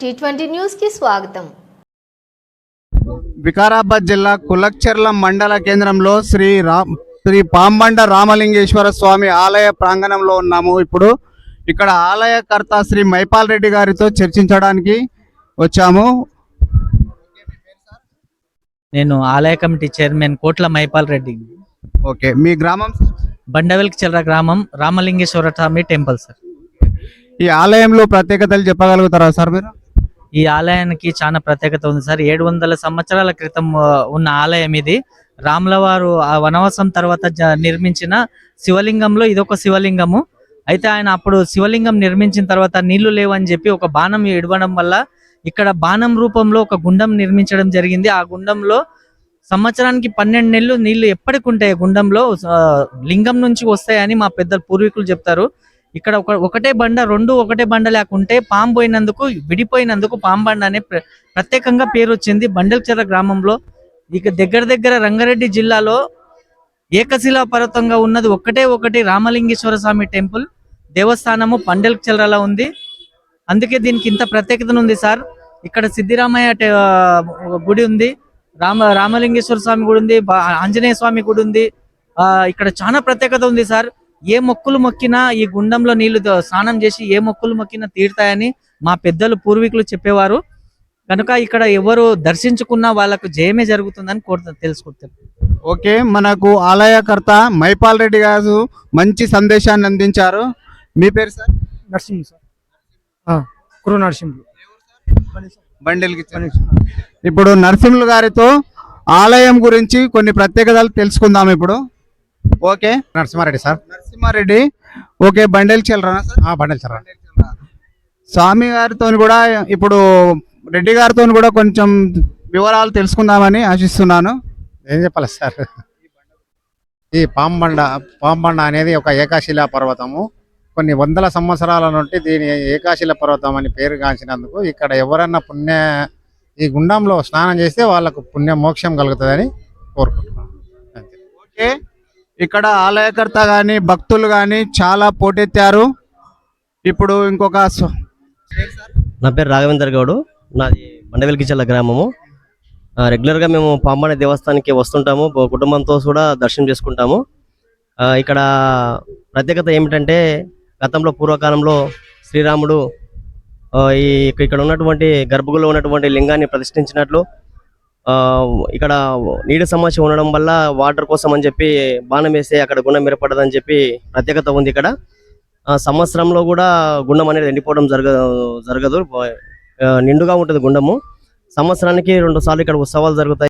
T twenty న్యూస్కి స్వాగతం. వికారాబాద్ జిల్లా కులక్చెర్ల మండల కేంద్రంలో శ్రీ రామ్ శ్రీ పాంబండ రామలింగేశ్వర స్వామి ఆలయ ప్రాంగణంలో ఉన్నాము. ఇప్పుడు ఇక్కడ ఆలయకర్త శ్రీ మైపాల్ రెడ్డి గారితో చర్చించడానికి వచ్చాము. నేను ఆలయ కమిటీ చైర్మన్ కోట్ల మైపాల్ రెడ్డి. ఓకే మీ గ్రామం బండవెల్కి చెల్ర గ్రామం రామలింగేశ్వర స్వామి టెంపుల్ సార్. ఈ ఆలయంలో ప్రత్యేకతలు చెప్పగలుగుతారా సార్ మీరు? ఈ ఆలయానికి చాలా ప్రత్యేకత ఉంది సార్. ఏడు వందల సంవత్సరాల క్రితం ఉన్న ఆలయం ఇది. రాముల వారు ఆ వనవాసం తర్వాత జ- నిర్మించిన శివలింగంలో ఇదొక శివలింగము. అయితే ఆయన అప్పుడు శివలింగం నిర్మించిన తర్వాత నీళ్ళు లేవని చెప్పి ఒక బాణం ఇడవడం వల్ల ఇక్కడ బాణం రూపంలో ఒక గుండం నిర్మించడం జరిగింది. ఆ గుండంలో సంవత్సరానికి పన్నెండు నెలలు నీళ్ళు ఎప్పటికి ఉంటాయి. గుండంలో లింగం నుంచి వస్తాయని మా పెద్ద పూర్వీకులు చెప్తారు. ఇక్కడ ఒక ఒకటే బండ రెండు ఒకటే బండ లేకుంటే పాము పోయినందుకు విడిపోయినందుకు పాము బండ అనే ప్ర- ప్రత్యేకంగా పేరు వచ్చింది బండల్చెర గ్రామంలో. ఇక దగ్గర దగ్గర రంగారెడ్డి జిల్లాలో ఏకశిలా పర్వతంగా ఉన్నది ఒకటే ఒకటి రామలింగేశ్వర స్వామి టెంపుల్. దేవస్థానము పండల్చెరలో ఉంది. అందుకే దీనికి ఇంత ప్రత్యేకత ఉంది సార్. ఇక్కడ సిద్ధిరామయ్య గుడి ఉంది. రామ రామలింగేశ్వర స్వామి గుడి ఉంది. బా- ఆంజనేయ స్వామి గుడి ఉంది. ఆ ఇక్కడ చాలా ప్రత్యేకత ఉంది సార్. ఏ మొక్కులు మొక్కినా ఈ గుండంలో నీళ్ళు స్నానం చేసి ఏ మొక్కులు మొక్కినా తీరుతాయని మా పెద్దలు పూర్వీకులు చెప్పేవారు. కనుక ఇక్కడ ఎవరు దర్శించుకున్నా వాళ్ళకు జయమే జరుగుతుందని కోరుతా తెలుసుకుంటారు. ఓకే మనకు ఆలయకర్త మైపాల్ రెడ్డి గారు మంచి సందేశాన్ని అందించారు. మీ పేరు సార్? నరసింహ సార్. ఆ, కురు నరసింహులు. బండిల్కి ఇప్పుడు నరసింహులు గారితో ఆలయం గురించి కొన్ని ప్రత్యేకతలు తెలుసుకుందాం ఇప్పుడు. Okay. Narasimha Reddy sir. Narasimha Reddy. Okay bundle చెల్లరా? Sir bundle sir స్వామి గారితో కూడా ఇప్పుడు రెడ్డి గారితో కూడా కొంచెం వివరాలు తెలుసుకుందామని ఆశిస్తున్నాను. ఏం చెప్పాలి సార్? ఈ పాంబండ పాంబండ అనేది ఒక ఏకాశిలా పర్వతము. కొన్ని వందల సంవత్సరాల నుండి దీని ఏకాశిల పర్వతం అని పేరు గాంచినందుకు ఇక్కడ ఎవరన్నా పుణ్య ఈ గుండంలో స్నానం చేస్తే వాళ్ళకు పుణ్య మోక్షం కలుగుతుందని కోరుకుంటున్నాను. ఓకే. ఇక్కడ ఆలయకర్త కానీ భక్తులు కానీ చాలా పోటెత్తారు. ఇప్పుడు ఇంకొక నా పేరు రాఘవేందర్ గౌడు. నాది బండవెలికిచల్ల గ్రామము. రెగ్యులర్గా మేము పాంబన దేవస్థానానికి వస్తుంటాము. కుటుంబంతో కూడా దర్శనం చేసుకుంటాము. ఇక్కడ ప్రత్యేకత ఏమిటంటే గతంలో పూర్వకాలంలో శ్రీరాముడు ఈ ఇక్కడ ఉన్నటువంటి గర్భగులో ఉన్నటువంటి లింగాన్ని ప్రతిష్ఠించినట్లు ఇక్కడ నీటి సమస్య ఉండడం వల్ల వాటర్ కోసం అని చెప్పి బాణం వేస్తే అక్కడ గుండం ఏర్పడదని చెప్పి ప్రత్యేకత ఉంది ఇక్కడ. ఆ, సంవత్సరంలో కూడా గుండం అనేది ఎండిపోవడం జరగ జరగదు. నిండుగా ఉంటుంది గుండము. సంవత్సరానికి రెండు సార్లు ఇక్కడ ఉత్సవాలు జరుగుతాయి.